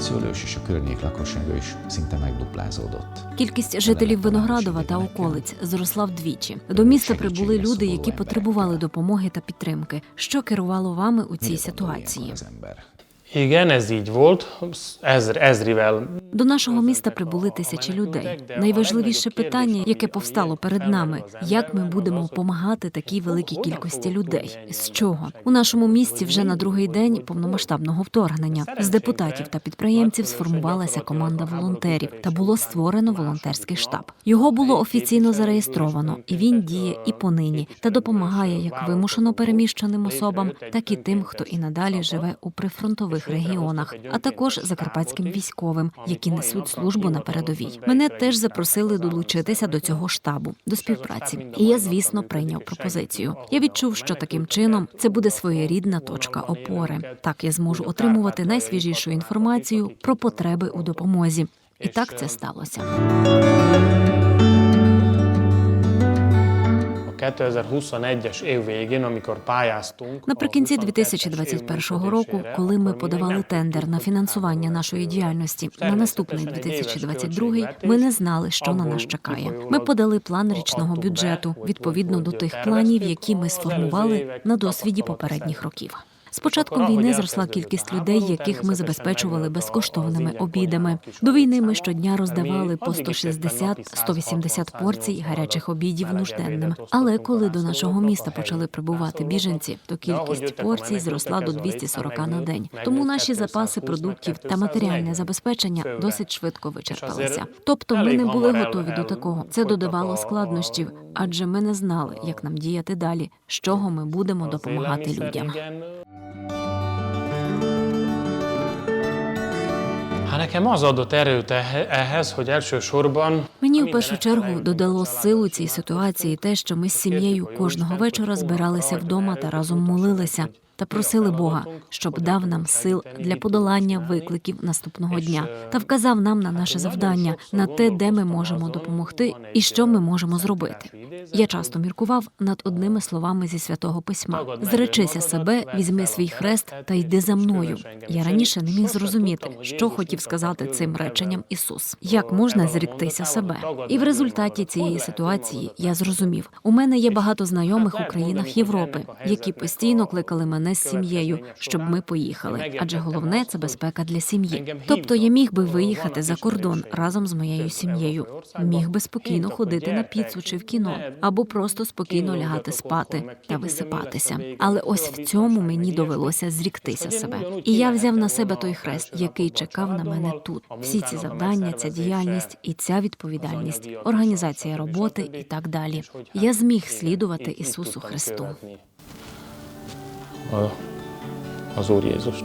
Nagyszőlős és a környék lakossága is szinte megduplázódott. Жителів Виноградова та околиць зросла вдвічі. До міста прибули люди, які потребували допомоги та підтримки. Що керувало вами у цій ситуації? Igen, ez. До нашого міста прибули тисячі людей. Найважливіше питання, яке повстало перед нами, як ми будемо допомагати такій великій кількості людей. З чого у нашому місті вже на другий день повномасштабного вторгнення з депутатів та підприємців сформувалася команда волонтерів та було створено волонтерський штаб. Його було офіційно зареєстровано, і він діє і понині та допомагає як вимушено переміщеним особам, так і тим, хто і надалі живе у прифронтових регіонах, а також закарпатським військовим, які несуть службу на передовій. Мене теж запросили долучитися до цього штабу до співпраці. І я, звісно, прийняв пропозицію. Я відчув, що таким чином це буде своєрідна точка опори. Так я зможу отримувати найсвіжішу інформацію про потреби у допомозі. І так це сталося. A 2021-es év végén, amikor pályáztunk, Наприкінці a 22-es 2021 року, коли ми подавали тендер на фінансування нашої діяльності на наступний 2022, ми не знали, що на нас чекає. Ми подали план річного бюджету відповідно до тих планів, які ми сформували на досвіді попередніх років. З початком війни зросла кількість людей, яких ми забезпечували безкоштовними обідами. До війни ми щодня роздавали по 160-180 порцій гарячих обідів нужденним. Але коли до нашого міста почали прибувати біженці, то кількість порцій зросла до 240 на день. Тому наші запаси продуктів та матеріальне забезпечення досить швидко вичерпалися. Тобто, ми не були готові до такого. Це додавало складнощів, адже ми не знали, як нам діяти далі, з чого ми будемо допомагати людям. Nekem az adott erőt ehhez, hogy elsősorban Мені в першу чергу додало силу цій ситуації те, що ми з сім'єю кожного вечора збиралися вдома та разом молилися та просили Бога, щоб дав нам сил для подолання викликів наступного дня та вказав нам на наше завдання, на те, де ми можемо допомогти і що ми можемо зробити. Я часто міркував над одними словами зі святого письма: зречися себе, візьми свій хрест та йди за мною. Я раніше не міг зрозуміти, що хотів сказати цим реченням Ісус. Як можна зріктися себе? І в результаті цієї ситуації я зрозумів, у мене є багато знайомих у країнах Європи, які постійно кликали мене з сім'єю, щоб ми поїхали. Адже головне це безпека для сім'ї. Тобто я міг би виїхати за кордон разом з моєю сім'єю. Міг би спокійно ходити на піцу чи в кіно, або просто спокійно лягати спати та висипатися. Але ось в цьому мені довелося зріктися себе. І я взяв на себе той хрест, який чекав на мене тут. Всі ці завдання, ця діяльність і ця відповідальність, організація роботи і так далі. Я зміг слідувати Ісусу Христу. A- az Úr Jézust.